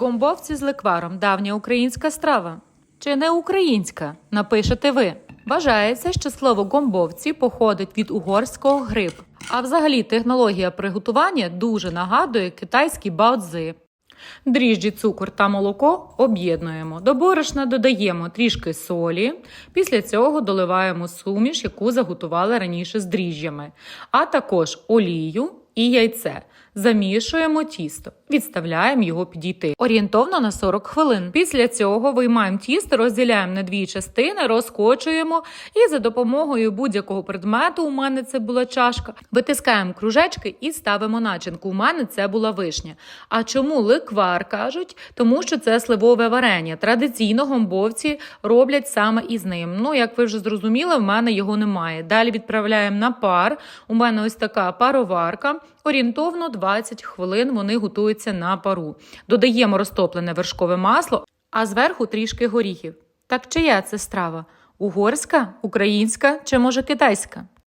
Гомбовці з ликваром давня українська страва. Чи не українська? Напишете ви. Вважається, що слово гомбовці походить від угорського гриб. А взагалі технологія приготування дуже нагадує китайські баоцзи. Дріжджі, цукор та молоко об'єднуємо. До борошна додаємо трішки солі. Після цього доливаємо суміш, яку заготували раніше з дріжджями, а також олію і яйце. Замішуємо тісто, відставляємо його підійти орієнтовно на 40 хвилин. Після цього виймаємо тісто, розділяємо на дві частини, розкочуємо і за допомогою будь-якого предмету, у мене це була чашка, витискаємо кружечки і ставимо начинку. У мене це була вишня. А чому ликвар кажуть? Тому що це сливове варення. Традиційно гомбовці роблять саме із ним. Ну, як ви вже зрозуміли, в мене його немає. Далі відправляємо на пар. У мене ось така пароварка. Орієнтовно 20 хвилин вони готуються на пару. Додаємо розтоплене вершкове масло, а зверху трішки горіхів. Так чия це страва? Угорська, українська чи може китайська?